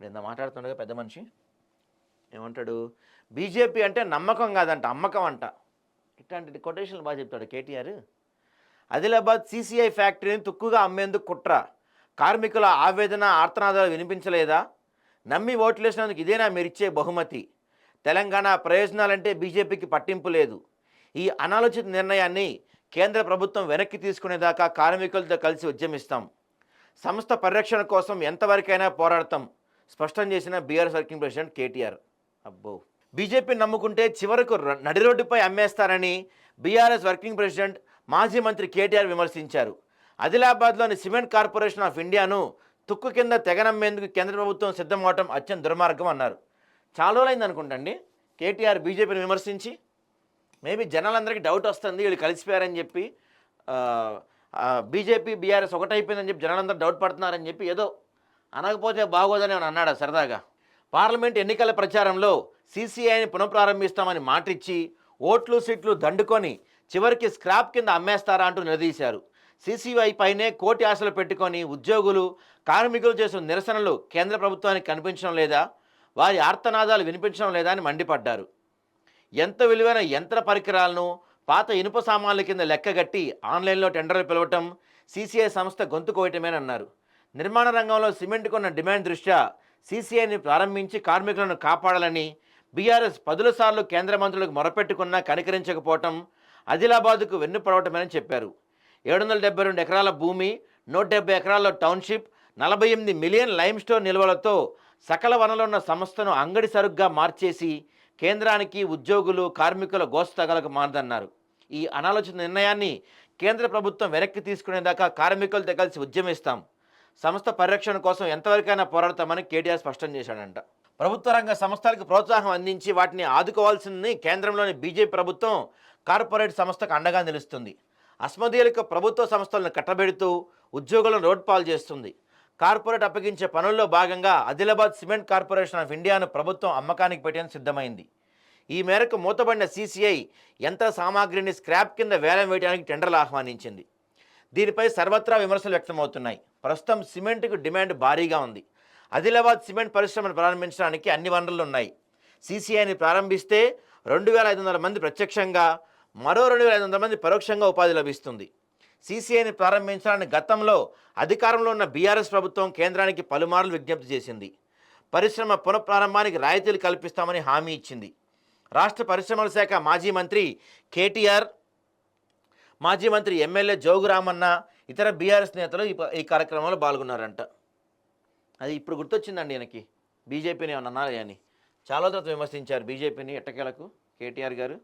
ఇక్కడ ఇంత మాట్లాడుతుండగా పెద్ద మనిషి ఏమంటాడు? బీజేపీ అంటే నమ్మకం కాదంట అమ్మకం అంట. ఇట్లాంటి కొటేషన్లు బాగా చెప్తాడు కేటీఆర్. ఆదిలాబాద్ సీసీఐ ఫ్యాక్టరీని తుక్కుగా అమ్మేందుకు కుట్ర. కార్మికుల ఆవేదన ఆర్తనాదాలు వినిపించలేదా? నమ్మి ఓట్లేసినందుకు ఇదేనా మీరిచ్చే బహుమతి? తెలంగాణ ప్రయోజనాలంటే బీజేపీకి పట్టింపు లేదు. ఈ అనాలోచిత నిర్ణయాన్ని కేంద్ర ప్రభుత్వం వెనక్కి తీసుకునేదాకా కార్మికులతో కలిసి ఉద్యమిస్తాం. సంస్థ పరిరక్షణ కోసం ఎంతవరకైనా పోరాడతాం. స్పష్టం చేసిన బీఆర్ఎస్ వర్కింగ్ ప్రెసిడెంట్ కేటీఆర్. అబ్బో. బీజేపీ నమ్ముకుంటే చివరకు నడి రోడ్డుపై అమ్మేస్తారని బీఆర్ఎస్ వర్కింగ్ ప్రెసిడెంట్ మాజీ మంత్రి కేటీఆర్ విమర్శించారు. ఆదిలాబాద్లోని సిమెంట్ కార్పొరేషన్ ఆఫ్ ఇండియాను తుక్కు కింద తెగనమ్మేందుకు కేంద్ర ప్రభుత్వం సిద్ధమవటం అత్యంత దుర్మార్గం అన్నారు. చాలా రోజులైంది అనుకుంటండి. కేటీఆర్ బీజేపీని విమర్శించి మేబీ జనాలందరికీ డౌట్ వస్తుంది వీళ్ళు కలిసిపోయారని చెప్పి బీజేపీ బీఆర్ఎస్ ఒకటైపోయిందని చెప్పి జనాలందరూ డౌట్ పడుతున్నారని చెప్పి ఏదో అనకపోతే బాగోదని అని అన్నాడు సరదాగా? పార్లమెంట్ ఎన్నికల ప్రచారంలో సీసీఐని పునఃప్రారంభిస్తామని మాటిచ్చి ఓట్లు సీట్లు దండుకొని చివరికి స్క్రాప్ కింద అమ్మేస్తారా అంటూ నిలదీశారు. సీసీఐ పైనే కోటి ఆశలు పెట్టుకొని ఉద్యోగులు కార్మికులు చేసిన నిరసనలు కేంద్ర ప్రభుత్వానికి కనిపించడం లేదా? వారి ఆర్తనాదాలు వినిపించడం లేదా అని మండిపడ్డారు. ఎంత విలువైన యంత్ర పరికరాలను పాత ఇనుప సామాన్ల కింద లెక్కగట్టి ఆన్లైన్లో టెండర్లు పిలవటం సీసీఐ సంస్థ గొంతు కోయటమేనన్నారు. నిర్మాణ రంగంలో సిమెంట్ కొన్న డిమాండ్ దృష్ట్యా సీసీఐని ప్రారంభించి కార్మికులను కాపాడాలని బీఆర్ఎస్ పదుల సార్లు కేంద్ర మంత్రులకు మొరపెట్టుకున్నా కనికరించకపోవటం ఆదిలాబాద్కు వెన్నుపడవటమని చెప్పారు. ఏడు వందల డెబ్బై రెండు ఎకరాల భూమి నూట డెబ్బై ఎకరాల్లో టౌన్షిప్ నలభై ఎనిమిది మిలియన్ లైమ్ స్టోన్ నిల్వలతో సకల వనరులున్న సంస్థను అంగడి సరుగ్గా మార్చేసి కేంద్రానికి ఉద్యోగులు కార్మికుల గోస్తగలకు మారదన్నారు. ఈ అనాలోచిత నిర్ణయాన్ని కేంద్ర ప్రభుత్వం వెనక్కి తీసుకునేదాకా కార్మికులతో కలిసి ఉద్యమిస్తాం. సంస్థ పరిరక్షణ కోసం ఎంతవరకైనా పోరాడతామని కేటీఆర్ స్పష్టం చేశాడంట. ప్రభుత్వ రంగ సంస్థలకు ప్రోత్సాహం అందించి వాటిని ఆదుకోవాల్సింది కేంద్రంలోని బీజేపీ ప్రభుత్వం కార్పొరేట్ సంస్థకు అండగా నిలుస్తుంది. అస్మదీయులకు ప్రభుత్వ సంస్థలను కట్టబెడుతూ ఉద్యోగులను రోడ్పాలు చేస్తుంది. కార్పొరేట్ అప్పగించే పనుల్లో భాగంగా ఆదిలాబాద్ సిమెంట్ కార్పొరేషన్ ఆఫ్ ఇండియాను ప్రభుత్వం అమ్మకానికి పెట్టేందుకు సిద్ధమైంది. ఈ మేరకు మూతబడిన సీసీఐ యంత్ర సామాగ్రిని స్క్రాప్ కింద వేలం వేయడానికి టెండర్లు ఆహ్వానించింది. దీనిపై సర్వత్రా విమర్శలు వ్యక్తమవుతున్నాయి. ప్రస్తుతం సిమెంట్కు డిమాండ్ భారీగా ఉంది. ఆదిలాబాద్ సిమెంట్ పరిశ్రమను ప్రారంభించడానికి అన్ని వనరులు ఉన్నాయి. సీసీఐని ప్రారంభిస్తే రెండు వేల ఐదు వందల మంది ప్రత్యక్షంగా మరో రెండు వేల ఐదు వందల మంది పరోక్షంగా ఉపాధి లభిస్తుంది. సీసీఐని ప్రారంభించాలని గతంలో అధికారంలో ఉన్న బీఆర్ఎస్ ప్రభుత్వం కేంద్రానికి పలుమార్లు విజ్ఞప్తి చేసింది. పరిశ్రమ పునఃప్రారంభానికి రాయితీలు కల్పిస్తామని హామీ ఇచ్చింది. రాష్ట్ర పరిశ్రమల శాఖ మాజీ మంత్రి కేటీఆర్ మాజీ మంత్రి ఎమ్మెల్యే జోగురామన్న ఇతర బీఆర్ఎస్ నేతలు ఈ ఈ కార్యక్రమంలో పాల్గొన్నారంట. అది ఇప్పుడు గుర్తొచ్చిందండి ఈయనకి. బీజేపీని ఏమన్నా అన్నారా అని చాలా తర్వాత విమర్శించారు బీజేపీని ఎట్టకేలకు? కేటీఆర్ గారు?